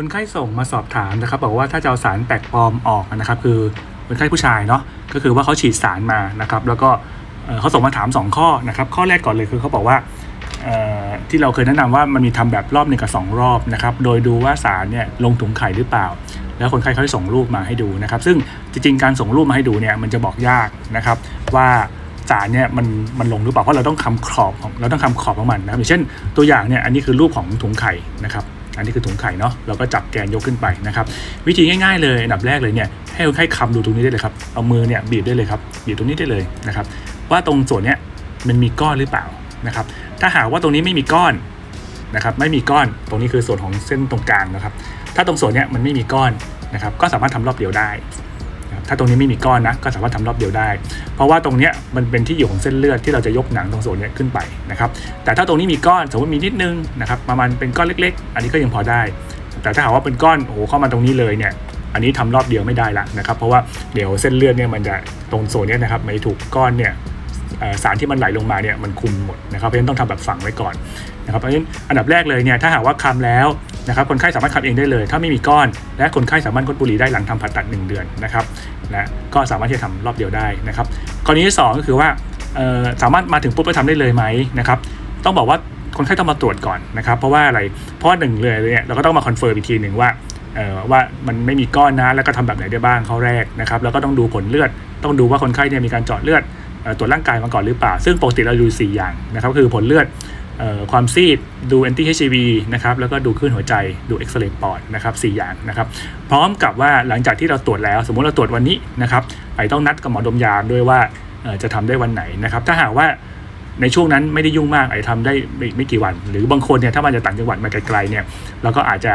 คนไข้ส่งมาสอบถามนะครับ บอกว่าถ้าจะเอาสารแปลกปลอมออกนะครับ คือคนไข้ผู้ชายเนาะก็คือว่าเขาฉีดสารมานะครับ แล้วก็เขาส่งมาถาม 2 ข้อนะครับ ข้อแรกก่อนเลยคือเขาบอกว่าที่เราเคยแนะนำว่ามันมีทำแบบรอบหนึ่งกับ 2 รอบนะครับ โดยดูว่าสารเนี่ยลงถุงไข่หรือเปล่า แล้วคนไข้เขาได้ส่งรูปมาให้ดูนะครับ ซึ่งจริงๆการส่งรูปมาให้ดูเนี่ยมันจะบอกยากนะครับว่าสารเนี่ยมันมันลงหรือเปล่าเพราะเราต้องคำขอบของเราต้องคำขอบของมันนะครับอย่างเช่นตัวอย่างเนี่ยอันนี้คือรูปของถุงไข่นะครับ อันนี้คือถุงไข่เนาะเราก็จับแกนยกขึ้นไปนะครับวิธีง่ายๆเลยอันดับแรกเลยเนี่ยให้คนไข้คำดูตรงนี้ได้เลยครับเอามือเนี่ยบีบได้เลยครับบีบตรงนี้ได้เลยนะครับว่าตรงส่วนเนี้ยมันมีก้อนหรือเปล่านะครับถ้าหากว่าตรงนี้ไม่มีก้อนนะครับไม่มีก้อนตรงนี้คือส่วนของเส้นตรงกลางนะครับถ้าตรงส่วนเนี้ยมันไม่มีก้อนนะครับก็สามารถทำรอบเดียวได้ ถ้าตรงนี้ไม่มีก้อนนะก็สามารถทำรอบเดียวได้ เพราะว่าตรงเนี้ยมันเป็นที่อยู่ของเส้นเลือดที่เราจะยกหนังตรงส่วนเนี้ยขึ้นไปนะครับแต่ถ้าตรงนี้มีก้อนสมมติมีนิดนึงนะครับประมาณเป็นก้อนเล็ก ๆ อันนี้ก็ยังพอได้ แต่ถ้าหากว่าเป็นก้อนโอ้โหเข้ามาตรงนี้เลยเนี่ยอันนี้ทำรอบเดียวไม่ได้ละนะครับเพราะว่าเดี๋ยวเส้นเลือดเนี่ยมันจะตรงโซนเนี้ยนะครับมันถูกก้อนเนี่ยสารที่มันไหลลงมาเนี่ยมันคุมหมดนะครับเพราะฉะนั้นต้องทำแบบฝังไว้ก่อนนะครับเพราะฉะนั้นอันดับแรกเลยเนี่ยถ้าหากว่าคำแล้ว นะครับคนไข้สามารถคำเองได้เลย ถ้าไม่มีก้อน และคนไข้สามารถงดบุหรี่ได้หลังทำผ่าตัด 1 เดือนนะครับและก็สามารถที่จะทำรอบเดียวได้นะครับกรณีที่สองก็คือว่าเออสามารถมาถึงปุ๊บแล้วทำได้เลยไหมนะครับต้องบอกว่าคนไข้ต้องมาตรวจก่อนนะครับเพราะว่าอะไรเพราะหนึ่งเลยเนี่ยเราก็ต้องมาคอนเฟิร์มอีกทีหนึ่งว่าเออว่ามันไม่มีก้อนนะแล้วก็ทำแบบไหนได้บ้างข้อแรกนะครับแล้วก็ต้องดูผลเลือด ต้องดูว่าคนไข้เนี่ยมีการเจาะเลือด ตรวจร่างกายมาก่อนหรือเปล่า ซึ่งปกติเราดู 4 อย่างนะครับคือผลเลือดออความซีดดูแอนตี้เอชวีนะครับแล้วก็ดูคลื่นหัวใจดูเอ็กซเรย์ปอดนะครับสอย่างนะครับพร้อมกับว่าหลังจากที่เราตรวจแล้ว สมมุติเราตรวจวันนี้นะครับไอต้องนัดกับหมอดมยาด้วยว่าจะทำได้วันไหนนะครับถ้าหากว่าในช่วงนั้นไม่ได้ยุ่งมากไอทำได้ไม่ไม่กี่วัน หรือบางคนเนี่ยถ้ามันจะต่างจังหวัดมาไกลๆเนี่ยเราก็อาจจะ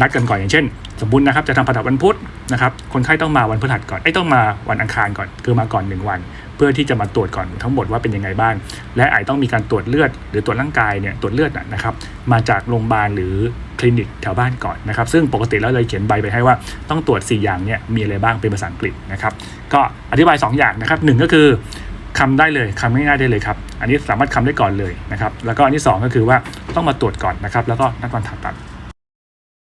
นัดกันก่อนอย่างเช่น สมมตินะครับจะทำผ่าตัดวันพุธนะครับคนไข้ต้องมาวันพฤหัสก่อนไอ้ต้องมาวันอังคารก่อนคือมาก่อน 1 วัน เพื่อที่จะมาตรวจก่อนทั้งหมดว่าเป็นยังไงบ้างและไอาจต้องมีการตรวจเลือด หรือตรวจร่างกายเนี่ยตรวจเลือดนะครับมาจากโรงพยาบาลหรือคลินิกแถวบ้านก่อนนะครับซึ่งปกติแล้วเลยเขียนใบไปให้ว่าต้องตรวจ 4 อย่างเนี่ยมีอะไรบ้างเป็นภาษาอังกฤษนะครับก็อธิบาย 2 อย่างนะครับหนึ่งก็คือคำได้เลยคำง่ายๆได้เลยครับ อันนี้สามารถคำได้ก่อนเลยนะครับ แล้วก็อันที่สองก็คือว่าต้องมาตรวจก่อนนะครับ แล้วก็นัดวันผ่าตัด